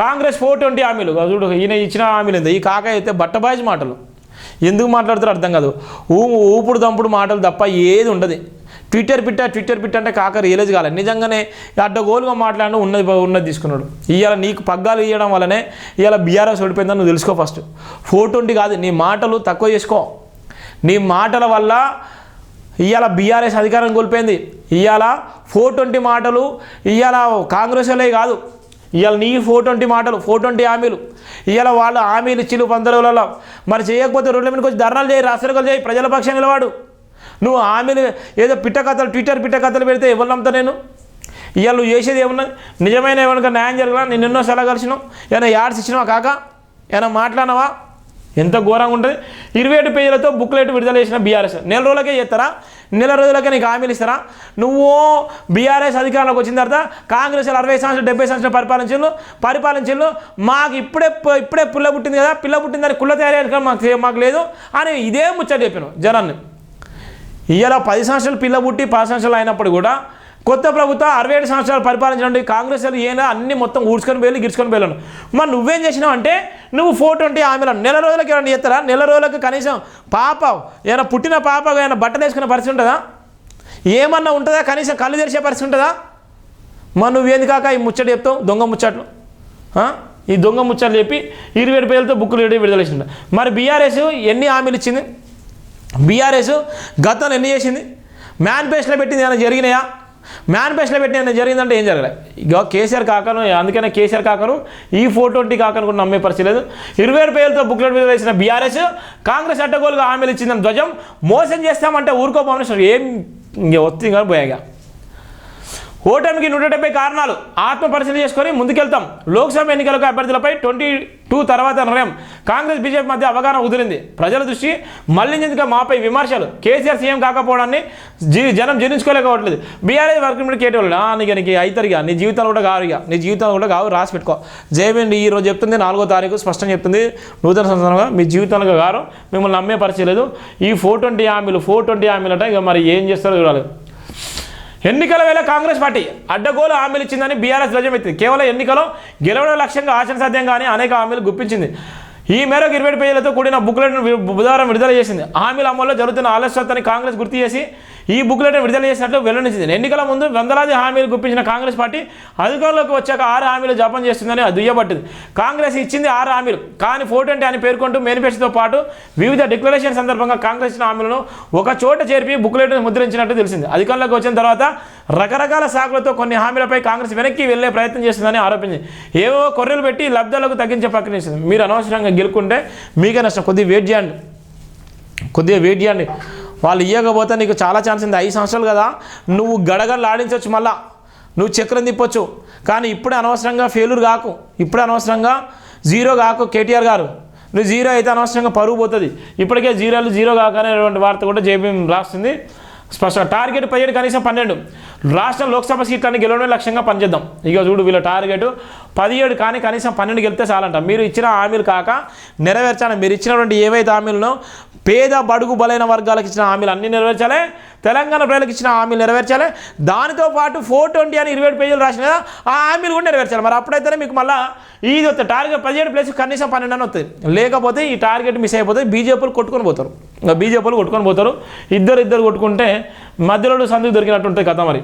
Congress four twenty హామీలు. చూడు ఈయన ఇచ్చిన హామీలు ఏంది? ఈ కాక అయితే బట్టబాజీ మాటలు. ఎందుకు మాట్లాడతారు అర్థం కాదు. ఊ ఊపుడు దంపుడు మాటలు తప్ప ఏది ఉండదు. ట్విట్టర్ పిట్ట ట్విట్టర్ పిట్ట అంటే కాక రియలైజ్ కాలేదు నిజంగానే అడ్డగోలుగా మాట్లాడిన ఉన్నది ఉన్నది తీసుకున్నాడు. ఇవాళ నీకు పగ్గాలు ఇవ్వడం వల్లనే ఇవాళ బీఆర్ఎస్ ఓడిపోయిందని నువ్వు తెలుసుకో ఫస్ట్ ఫోర్ ట్వంటీ కాదు నీ మాటలు తక్కువ చేసుకో. నీ మాటల వల్ల ఇవాళ బీఆర్ఎస్ అధికారం కోల్పోయింది. ఇవాళ ఫోర్ ట్వంటీ మాటలు ఇవాళ కాంగ్రెస్ వాళ్ళే కాదు. ఇవాళ నీ ఫోర్ ట్వంటీ మాటలు ఫోర్ ట్వంటీ హామీలు. ఇవాళ వాళ్ళ హామీలు ఇచ్చిలు పందరులలో మరి చేయకపోతే రోడ్ల మీదకి వచ్చి ధర్నాలు చేయి రాష్ట్రాలు చేయి ప్రజల పక్షం నిలవాడు. నువ్వు హామీలు ఏదో పిట్ట కథలు ట్విట్టర్ పిట్ట కథలు పెడితే ఎవరు నమ్ముతా నేను? ఇవాళ నువ్వు చేసేది ఏమన్నా? నిజమైన ఏమన్నా న్యాయం జరగలా నేను ఎన్నో సలహా కలిసినావు. ఏమైనా యాడ్స్ ఇచ్చినావా కాక? ఏమైనా మాట్లాడినావా? ఎంత ఘోరంగా ఉంటుంది? ఇరవై ఏడు పేజీలతో బుక్లెట్ విడుదల చేసిన బీఆర్ఎస్ నెల రోజులకే చేస్తారా? నెల రోజులకే నీకు హామీలు ఇస్తారా? నువ్వు బీఆర్ఎస్ అధికారంలోకి వచ్చిన తర్వాత కాంగ్రెస్ అరవై సంవత్సరాలు డెబ్బై సంవత్సరాలు పరిపాలించు పరిపాలించు మాకు ఇప్పుడే ఇప్పుడే పిల్ల పుట్టింది కదా పిల్ల పుట్టిందని కుళ్ళ తయారీ మాకు మాకు లేదు అని ఇదే ముచ్చట చెప్పాను జనాన్ని. ఇవాళ పది సంవత్సరాలు పిల్ల పుట్టి పది సంవత్సరాలు అయినప్పుడు కూడా కొత్త ప్రభుత్వం అరవై ఏడు సంవత్సరాలు పరిపాలించడం కాంగ్రెస్ ఏనా అన్ని మొత్తం ఊడ్చుకొని వెళ్ళి గిడుచుకొని వెళ్ళను. మరి నువ్వేం చేసినావు అంటే నువ్వు ఫోర్ ట్వంటీ హామీలను నెల రోజులకు ఏమన్నా చేస్తారా? నెల రోజులకు కనీసం పాప ఏమైనా పుట్టిన పాప ఏమైనా బట్టలు వేసుకునే పరిస్థితి ఉంటుందా? ఏమన్నా ఉంటుందా? కనీసం కళ్ళు తెరిచే పరిస్థితి ఉంటుందా? మరి నువ్వేంది కాక ఈ ముచ్చట చెప్తావు? దొంగ ముచ్చట్లు. ఈ దొంగ ముచ్చట్లు చెప్పి ఇరవై ఏడు పేర్లతో బుక్కులు రెడీ విడుదల చేసిండు. మరి బీఆర్ఎస్ ఎన్ని హామీలు ఇచ్చింది? బీఆర్ఎస్ గతంలో ఎన్ని చేసింది? మేనిఫెస్టోలో పెట్టింది ఏమైనా జరిగినాయా? మేనిఫెస్టోలో పెట్టిన జరిగిందంటే ఏం జరగలేదు ఇక కేసీఆర్ కాకను అందుకనే కేసీఆర్ కాకను ఈ ఫోర్ ట్వంటీ కాకను కూడా నమ్మే పరిస్థితి లేదు. ఇరవై రూపాయలతో బుక్లెట్ మీద వేసిన బీఆర్ఎస్ కాంగ్రెస్ అడ్డగోలుగా హామీలు ఇచ్చిందని ధ్వజం మోసం చేస్తామంటే ఊరుకోపోమని ఏం ఇంకా వస్తుంది కానీ పోయాగా ఓటమికి నూట డెబ్బై కారణాలు. ఆత్మ పరిశీలన చేసుకొని ముందుకెళ్తాం. లోక్సభ ఎన్నికలకు అభ్యర్థులపై ట్వంటీ టూ తర్వాత నిర్ణయం. కాంగ్రెస్ బీజేపీ మధ్య అవగాహన కుదిరింది. ప్రజల దృష్టి మళ్ళించేందుకు మాపై విమర్శలు. కేసీఆర్ సీఎం కాకపోవడాన్ని జీ జనం జీర్ణించుకోలేకపోవట్లేదు. బీఆర్ఎస్ వర్కింగ్ మీద నీకు నీకు అవుతారుగా నీ జీవితాలు కూడా కావు ఇక నీ జీవితాలు కూడా కావు. రాసి పెట్టుకో. జయమండి ఈ రోజు చెప్తుంది నాలుగో తారీఖు స్పష్టంగా చెప్తుంది. నూతన సంవత్సరంగా మీ జీవితంలో గారు మిమ్మల్ని నమ్మే పరిచయం లేదు. ఈ ఫోర్ ట్వంటీ హామీలు ఫోర్ ట్వంటీ హామీలు అంటే ఇక మరి ఏం చేస్తారో చూడాలి. ఎన్నికల వేళ కాంగ్రెస్ పార్టీ అడ్డగోలు హామీలు ఇచ్చిందని బీఆర్ఎస్ ధ్వజమెత్తింది కేవలం ఎన్నికలో గెలవడం లక్ష్యంగా ఆచరణ సాధ్యంగానే అనేక హామీలు గుప్పించింది. ఈ మేరకు ఇరవై పేజీలతో కూడిన బుక్లెట్ను బుధవారం విడుదల చేసింది. హామీల అమల్లో జరుగుతున్న ఆలస్యత్వాన్ని కాంగ్రెస్ గుర్తు చేసి ఈ బుక్లెట్ విడుదల చేసినట్లు వెల్లడించింది. ఎన్నికల ముందు వందలాది హామీలు గుప్పించిన కాంగ్రెస్ పార్టీ అధికారంలోకి వచ్చాక ఆరు హామీలు జపం చేస్తుందని అది దుయ్యబట్టింది. కాంగ్రెస్ ఇచ్చింది ఆరు హామీలు కానీ ఫోర్ అని పేర్కొంటూ మేనిఫెస్టోతో పాటు వివిధ డిక్లరేషన్ సందర్భంగా కాంగ్రెస్ ఇచ్చిన హామీలను ఒక చోట చేర్పి బుక్లెట్ ముద్రించినట్టు తెలిసింది. అధికారంలోకి వచ్చిన తర్వాత రకరకాల సాకులతో కొన్ని హామీలపై కాంగ్రెస్ వెనక్కి వెళ్ళే ప్రయత్నం చేస్తుందని ఆరోపించింది. ఏవో కొర్రెలు పెట్టి లబ్ధాలకు తగ్గించే ప్రకటించింది మీరు అనవసరంగా గెలుకుంటే మీకే నష్టం. కొద్దిగా వెయిట్ చేయండి. కొద్దిగా వెయిట్ చేయండి. వాళ్ళు ఇవ్వకపోతే నీకు చాలా ఛాన్స్ ఉంది. ఐదు సంవత్సరాలు కదా. నువ్వు గడగడలు ఆడించవచ్చు మళ్ళా. నువ్వు చక్రం తిప్పొచ్చు. కానీ ఇప్పుడే అనవసరంగా ఫెయిల్యూర్ కాకు. ఇప్పుడే అనవసరంగా జీరో కాకు కేటీఆర్ గారు. నువ్వు జీరో అయితే అనవసరంగా పరుగు పోతుంది. ఇప్పటికే జీరోలు జీరో కాకనేటువంటి వార్త కూడా జేబీఎం రాస్తుంది. స్పష్టంగా టార్గెట్ పదిహేడు కనీసం పన్నెండు. రాష్ట్రం లోక్సభ సీట్లను గెలవడమే లక్ష్యంగా పనిచేద్దాం. ఇక చూడు వీళ్ళ టార్గెట్. పదిహేడు కానీ కనీసం పన్నెండు గెలిస్తే చాలంట. మీరు ఇచ్చిన హామీలు కాక నెరవేర్చాలి. మీరు ఇచ్చినటువంటి ఏవైతే హామీలను పేద బడుగు బలైన వర్గాలకు ఇచ్చిన హామీలు అన్నీ నెరవేర్చాలి. తెలంగాణ ప్రజలకు ఇచ్చిన హామీలు నెరవేర్చాలి. దానితో పాటు ఫోర్ ట్వంటీ అని ఇరవై ఏడు పేజీలు రాసిన కదా ఆ హామీలు కూడా నెరవేర్చాలి. మరి అప్పుడైతేనే మీకు మళ్ళీ ఇది వస్తుంది టార్గెట్ పదిహేడు ప్లేస్ కనీసం పన్నెండు అని వస్తుంది లేకపోతే ఈ టార్గెట్ మిస్ అయిపోతే బీజేపీలు కొట్టుకొని పోతారు. ఇంకా బీజేపీలు కొట్టుకొని పోతారు. ఇద్దరు ఇద్దరు కొట్టుకుంటే మధ్యలో సందుకు దొరికినట్టు ఉంటుంది కథ మరి.